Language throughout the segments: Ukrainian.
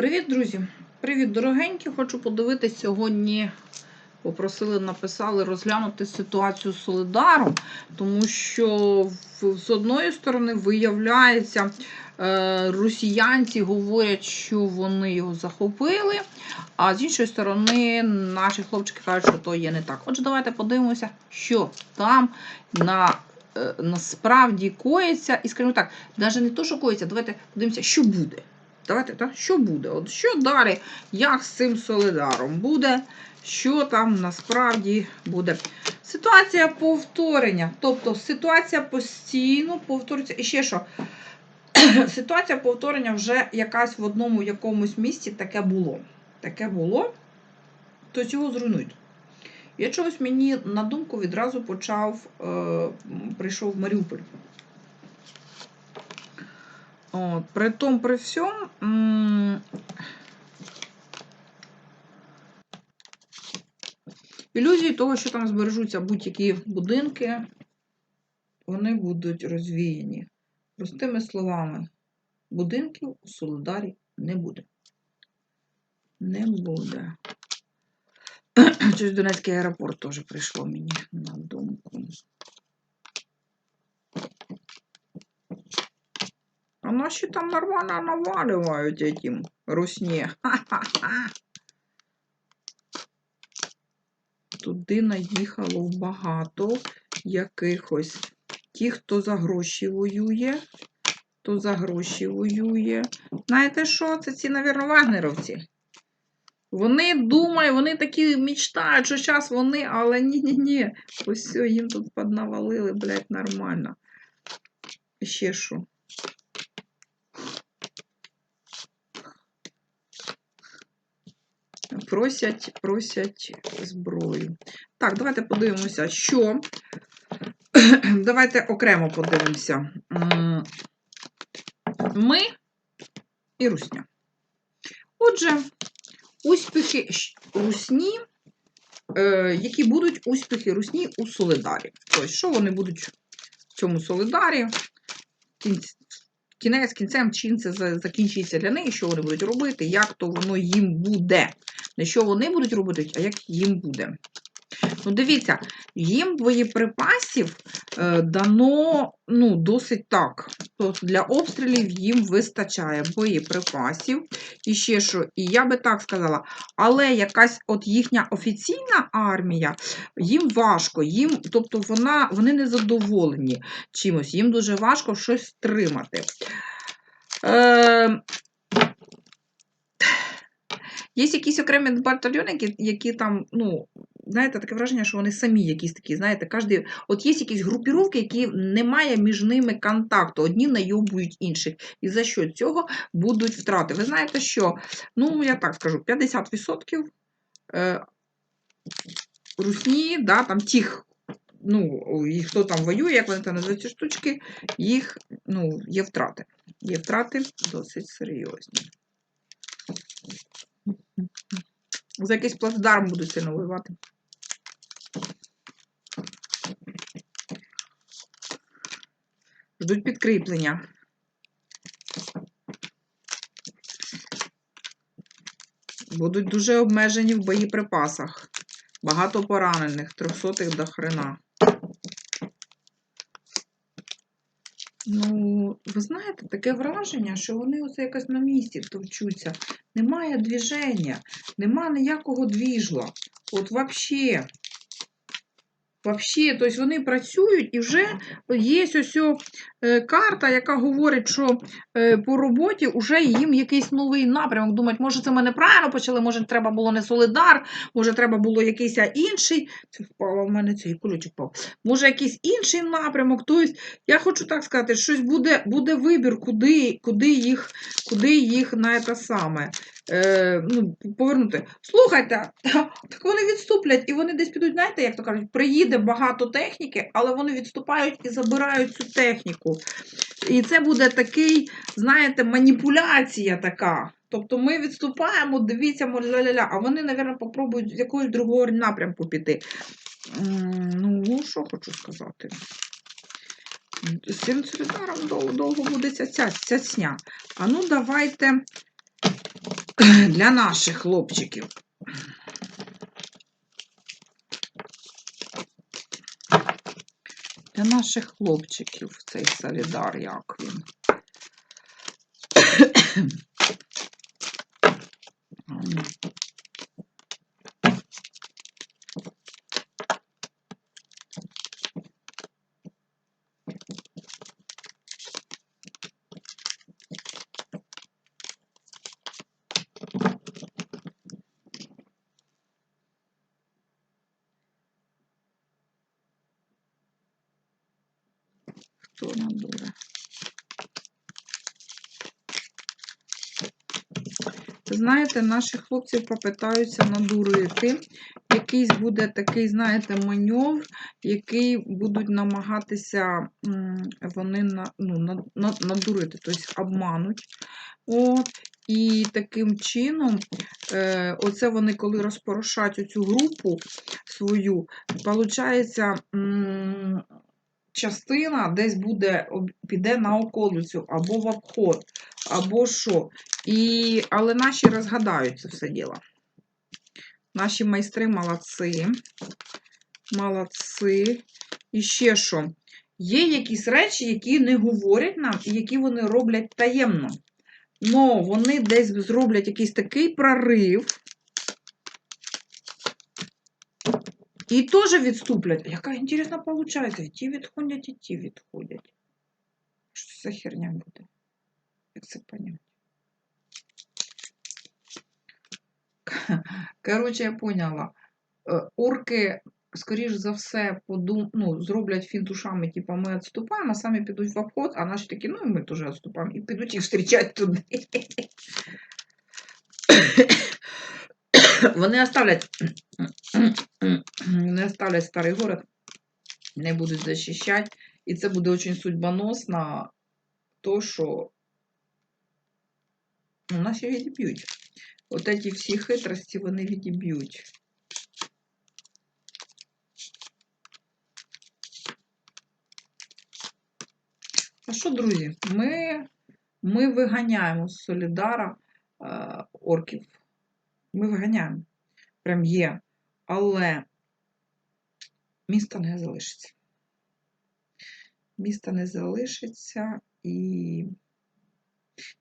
Привіт, друзі! Привіт, дорогенькі! Хочу подивитись сьогодні. Попросили, написали розглянути ситуацію з Солидаром, тому що з одної сторони виявляється, е, росіянці говорять, що вони його захопили, а з іншої сторони, наші хлопчики кажуть, що то є не так. Отже, давайте подивимося, що там на, е, насправді коїться. І скажімо так, навіть не то, що коїться, давайте подивимося, що буде. Давайте, так, що буде? От що далі, як з цим Солидаром буде, що там насправді буде. Ситуація повторення. Тобто ситуація постійно повторюється. І ще що? Ситуація повторення вже якась в одному якомусь місці таке було. Таке було, то цього зруйнують. Я чогось мені на думку відразу почав, е, прийшов Маріуполь. От, при тому, при всьому, ілюзії того, що там збережуться будь-які будинки, вони будуть розвіяні. Простими словами, будинків у Солидарі не буде. Не буде. Щось Донецький аеропорт теж прийшло мені на думку. А наші там нормально наваливають этим русні. Туди наїхало багато якихось. Ті, хто за гроші воює, хто за гроші воює. Знаєте що? Це ці, навірно, вагнеровці. Вони думають, вони такі мечтають, що зараз вони, але ні-ні-ні. Ось все, їм тут поднавалили, блядь, нормально. Ще що? Просять, просять зброю. Так, давайте подивимося, що. Давайте окремо подивимося. Ми і Русня. Отже, успіхи Русні, е, які будуть успіхи Русні у Солидарі. Тобто, що вони будуть в цьому Солидарі? Кінець кінцем, чим це закінчиться для неї, що вони будуть робити, як то воно їм буде. Не що вони будуть робити, а як їм буде. Ну, дивіться, їм боєприпасів е, дано ну, досить так. Тобто для обстрілів їм вистачає боєприпасів. І ще що, і я би так сказала, але якась от їхня офіційна армія, їм важко, їм, тобто вона, вони не задоволені чимось, їм дуже важко щось стримати. Е, Є якісь окремі батальйони, які, які там, ну, знаєте, таке враження, що вони самі якісь такі, знаєте, кожний, от є якісь групіровки, які немає між ними контакту, одні найобують інших. І за що цього будуть втрати. Ви знаєте, що, ну, я так скажу, 50% е, русні, да, там тих, ну, і хто там воює, як вони там називають ці штучки, їх, ну, є втрати. Є втрати досить серйозні. За якийсь плацдарм будуть сильно воювати. Ждуть підкріплення. Будуть дуже обмежені в боєприпасах. Багато поранених, трьохсотих до хрена. Ну, ви таке враження, що вони оце якось на місці товчуться. Немає движення, нема ніякого двіжла. От вообще. Вообще, тобто вони працюють і вже є ось е, карта, яка говорить, що е, по роботі вже їм якийсь новий напрямок. Думають, може, це ми неправильно почали, може, треба було не Солидар, може, треба було якийсь інший. Це впало в мене цей кулючок впав. Може, якийсь інший напрямок. Тобто, я хочу так сказати, щось буде, буде вибір, куди, куди їх, куди їх на це саме е, ну, повернути. Слухайте, так вони відступлять, і вони десь підуть, знаєте, як то кажуть, приїде багато техніки, але вони відступають і забирають цю техніку. І це буде такий, знаєте, маніпуляція така. Тобто ми відступаємо, дивіться, ля-ля-ля, а вони, мабуть, попробують з якогось другого напрямку піти. Ну, що хочу сказати. З цим солідаром довго, довго буде ця, ця, ця сня. А ну, давайте для наших хлопчиків. Для наших хлопчиків цей солідар, як він. Ну. Хто? Знаєте, наші хлопці попитаються надурити. Якийсь буде такий, знаєте, маньов, який будуть намагатися вони на, ну, на, на, надурити, тобто обмануть. От. І таким чином, е, оце вони, коли розпорошать оцю групу свою, виходить, частина десь буде, піде на околицю, або в обход, або що. І, але наші розгадають це все діло. Наші майстри молодці. Молодці. І ще що? Є якісь речі, які не говорять нам, і які вони роблять таємно. Но вони десь зроблять якийсь такий прорив. І теж відступлять. Яка інтересна виходить. Ті відходять, і ті відходять. Що це за херня буде? Як це поняти? Коротше, я поняла. Е, Орки, скоріш за все, подум... ну, зроблять фінт ушами, типу, ми відступаємо, а самі підуть в обход, а наші такі, ну і ми теж відступаємо, і підуть їх зустрічати туди. Вони оставлять, не оставлять старий город, не будуть захищати, і це буде дуже судьбоносно, то, що ну, наші відіб'ють. От ці всі хитрості вони відіб'ють. А що, друзі, ми, ми виганяємо з Солідара е, орків. Ми виганяємо. Прям є. Але місто не залишиться. Місто не залишиться і.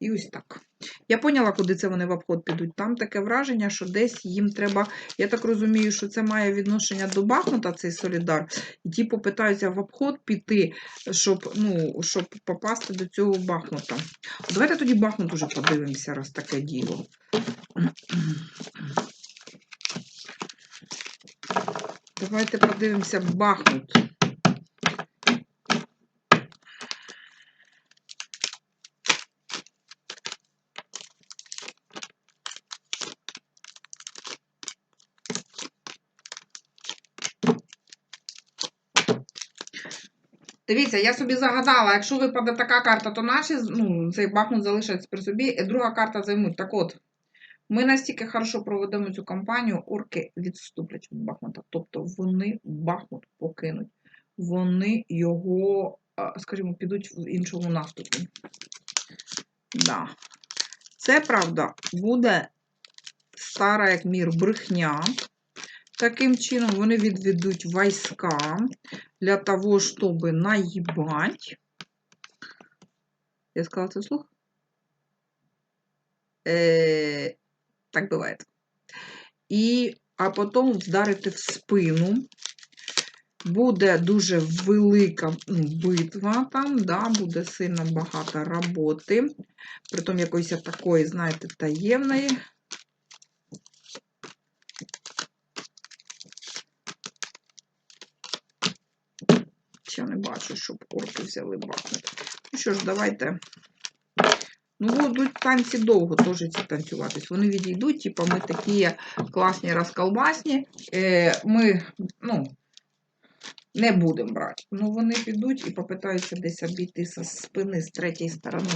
І ось так. Я поняла, куди це вони в обход підуть. Там таке враження, що десь їм треба. Я так розумію, що це має відношення до Бахмута, цей Солідар. І ті попитаються в обход піти, щоб ну, щоб попасти до цього Бахмута. Давайте тоді Бахмут уже подивимося, раз таке діло. Давайте подивимося Бахмут. Дивіться, я собі загадала, якщо випаде така карта, то наші, ну, цей Бахмут залишиться при собі, і друга карта займуть. Так от, ми настільки хорошо проведемо цю кампанію, орки відступлять від Бахмута. Тобто вони Бахмут покинуть. Вони його, скажімо, підуть в іншому наступі. Да. Це, правда, буде стара як мір брехня. Таким чином вони відведуть війська для того, щоб наїбать. Я сказала це вслух? Е, так буває. І, а потім вдарити в спину. Буде дуже велика ну, битва там, да, буде сильно багато роботи. Притом якоїсь такої, знаєте, таємної. Я не бачу, щоб орки взяли Бахмут. Ну що ж, давайте. Ну, будуть танці довго теж ці танцюватись. Вони відійдуть, типу, ми такі класні розколбасні. Е, ми, ну, не будемо брати. Ну, вони підуть і попитаються десь обійти зі спини, з третьої сторони.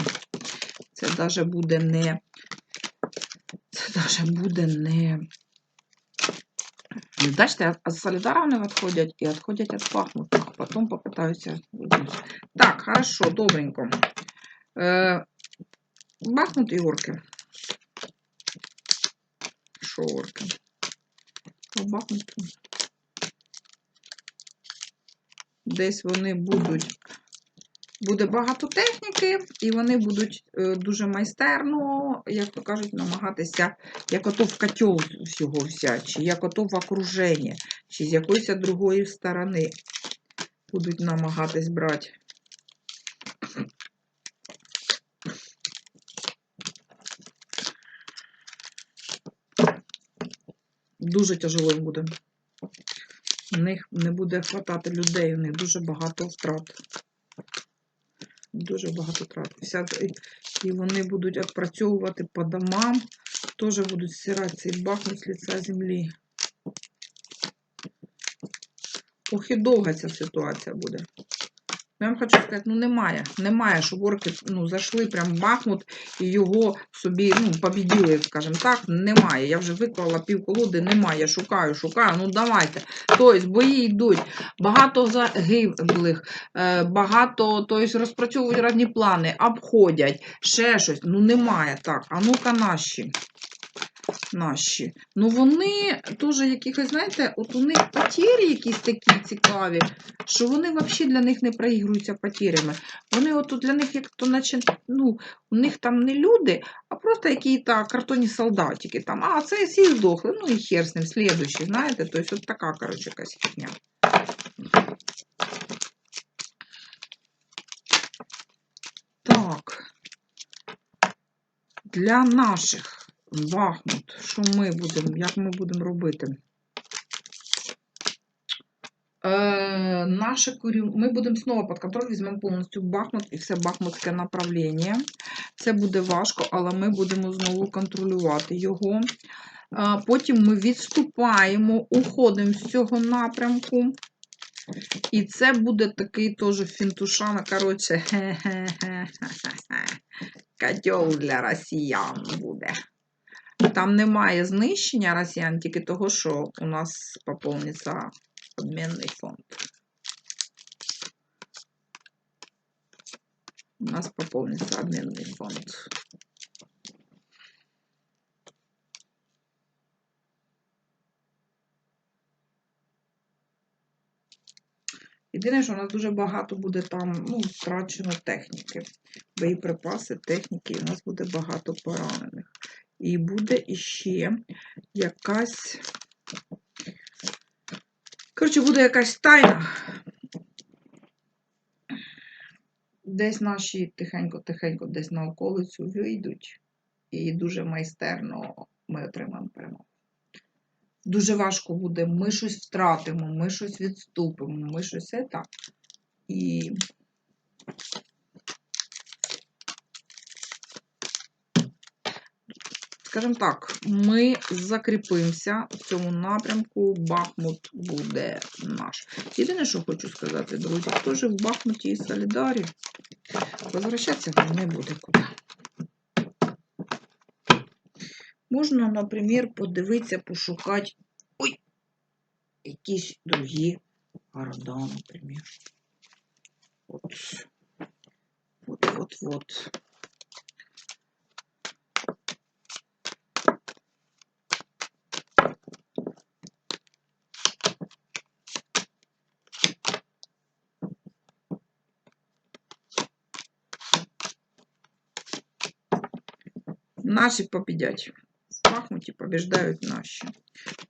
Це навіть буде не. Це навіть буде не. Ну, Бачите, от Солидара вони відходять і відходять від Бахмута. Потім попитаються. Так, хорошо, добренько. Е, Бахмут і орки. що орки. А Бахмут. Десь вони будуть. Буде багато техніки, і вони будуть е, дуже майстерно, як то кажуть, намагатися, як ото в котел всього взяти, чи як ото в окруженні, чи з якоїсь другої сторони будуть намагатись брати. Дуже тяжело буде. У них не буде хватати людей, у них дуже багато втрат. Дуже багато втрат. І- і вони будуть відпрацьовувати по домам, теж будуть стирати цей бахмут з лиця землі. Ох і довга ця ситуація буде. Ну, Я вам хочу сказати, ну немає. Немає, щоб орки ну, зайшли прям в Бахмут і його собі ну, побіділи, скажімо так. Немає. Я вже виклала пів колоди, немає. Шукаю, шукаю. Ну давайте. Тобто бої йдуть. Багато загиблих, е, багато тобто, розпрацьовують різні плани, обходять, ще щось. Ну немає так. А ну-ка наші. Наші. Ну вони теж якихось, знаєте, от у них потері якісь такі цікаві, що вони взагалі для них не проігруються потерями. Вони от для них як то наче, ну, у них там не люди, а просто якісь картонні солдатики там. А, це всі здохли, ну і хер з ним, слідуючий, знаєте, тобто от така, коротше, якась херня. Так. Для наших Бахмут, що ми будемо, як ми будемо робити? Е, наше корю... Ми будемо знову під контроль, візьмемо повністю Бахмут і все бахмутське направлення. Це буде важко, але ми будемо знову контролювати його. Е, потім ми відступаємо, уходимо з цього напрямку. І це буде такий теж фінтушана, коротше, котел для росіян буде. Там немає знищення росіян, тільки того, що у нас поповниться обмінний фонд. У нас поповнится обменный фонд. Єдине, що у нас дуже багато буде там ну, втрачено техніки, боєприпаси, техніки, і у нас буде багато поранених. І буде іще якась. Коротше, буде якась тайна. Десь наші тихенько-тихенько десь на околицю вийдуть, і дуже майстерно ми отримаємо перемогу. Дуже важко буде, ми щось втратимо, ми щось відступимо, ми щось це так. І скажімо так, ми закріпимося в цьому напрямку. Бахмут буде наш. Єдине, що хочу сказати, друзі, хто ж в Бахмуті і Солідарі, возвращатися не буде куди. Можна, наприклад, подивитися, пошукати ой, якісь другі города, наприклад. От, от, от, от. Наші побідять. В Бахмуті побіждають наші.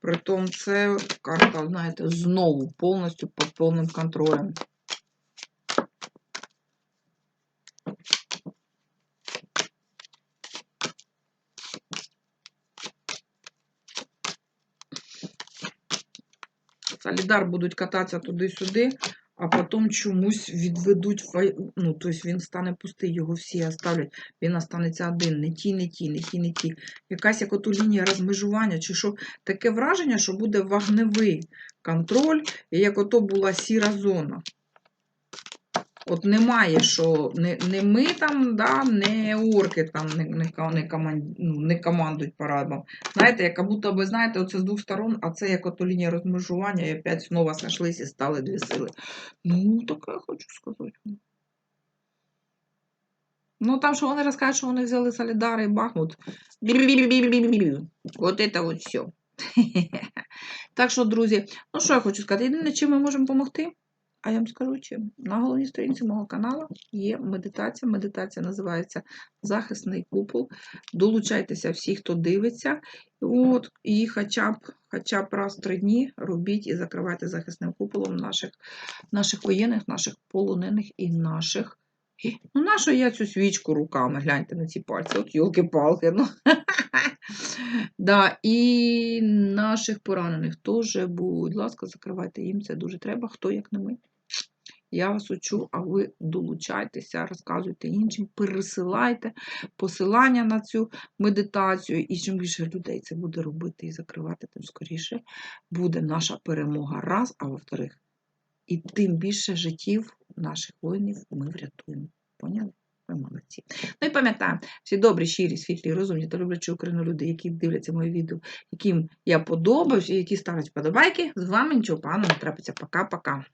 Притом це карта, знаєте, знову повністю під повним контролем. Солідар будуть кататися туди-сюди, А потім чомусь відведуть, фай- ну, тобто він стане пустий, його всі оставлять, він останеться один, не ті, не ті, не ті, не ті. Якась як ото лінія розмежування, чи що, таке враження, що буде вогневий контроль, і як ото була сіра зона. От немає, що не, не ми там, да, не орки там не, не, команд, ну, не командують парадом. Знаєте, як будто би, знаєте, оце з двох сторон, а це як ото лінія розмежування, і опять знову сошлись і стали дві сили. Ну, таке хочу сказати. Ну, там, що вони розкажуть, що вони взяли Солідар і Бахмут. От це от все. Так що, друзі, ну що я хочу сказати, єдине, чим ми можемо допомогти, а я вам скажу чим. На головній сторінці мого каналу є медитація. Медитація називається Захисний купол. Долучайтеся всі, хто дивиться. От, і хоча б, хоча б раз в три дні робіть і закривайте захисним куполом наших, наших воєнних, наших полонених і наших. Ну, нащо я цю свічку руками? Гляньте на ці пальці. От йолки-палки. Ну. да, і наших поранених теж, будь ласка, закривайте їм, це дуже треба. Хто як не ми. Я вас учу, а ви долучайтеся, розказуйте іншим, пересилайте посилання на цю медитацію. І чим більше людей це буде робити і закривати, тим скоріше буде наша перемога. Раз, а во-вторых, і тим більше життів наших воїнів ми врятуємо. Поняли? Ви молодці. Ну і пам'ятаємо, всі добрі, щирі, світлі, розумні та люблячі Україну люди, які дивляться мої відео, яким я подобаюсь і які ставлять вподобайки, з вами нічого поганого не трапиться. Пока-пока.